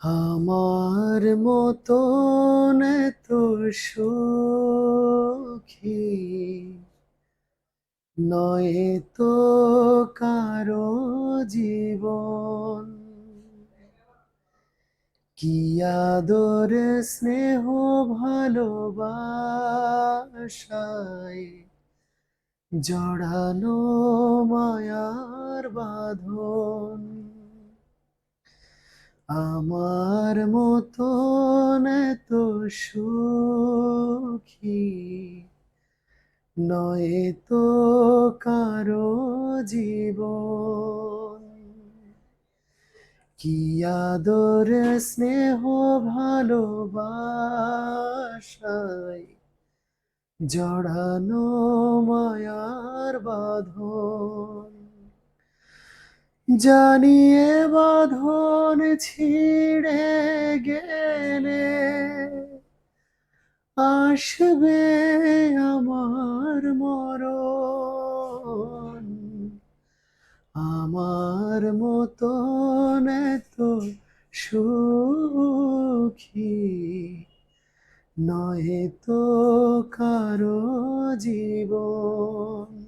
আমার মতন এত সুখী। নয় তো কারও জীবন। কি আদর স্নেহ ভালোবাসায় জড়ানো মায়ার বাঁধন। আমার মতন এত সুখী নয় তো কারও জীবন। কি আদর, স্নেহ, ভালোবাসায় জড়ানো মায়ার বাঁধন। জানিয়ে বাঁধন ছিঁড়ে গেলে আসবে আমার মরণ। আমার মতন এত সুখী নয় তো কারও জীবন।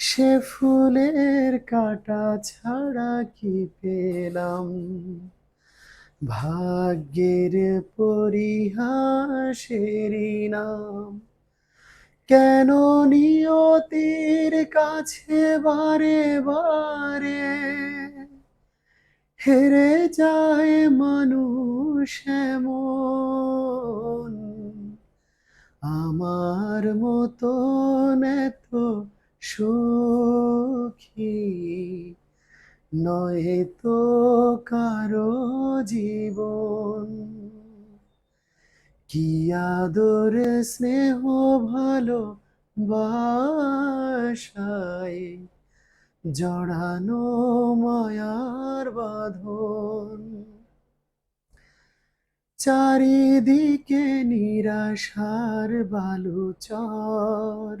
সে ফুলের কাটা ছাড়া কি পেলাম? ভাগ্যের পরিহাসেরই নাম কেন নিয়তির কাছে বারে বারে হেরে যায় মানুষ আমার মতন এত সুখী নয় তো কারও জীবন। কি আদর স্নেহ ভালো বাসায় জড়ানো মায়ার বাঁধন। চারিদিকে নিরাশার বালুচর।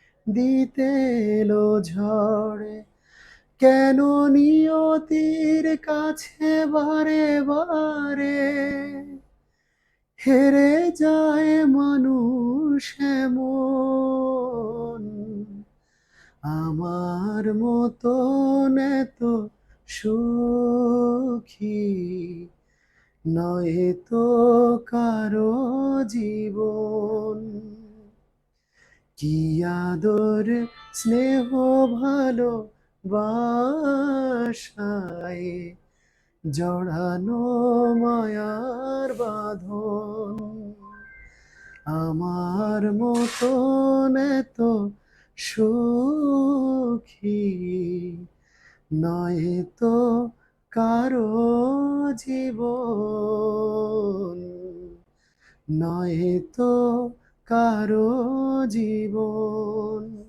দিতে এলো ঝড়। কেন নিয়তির কাছে বারে বারে? হেরে যায় মানুষ এমন। আমার মতন এত সুখী নয় তো কারও জীবন। কি আদর, স্নেহ ভালো বাসায় জড়ানো মায়ার বাঁধন? আমার মতন এত সুখী নয় তো কারও জীবন। নয় তো কারও জীবন।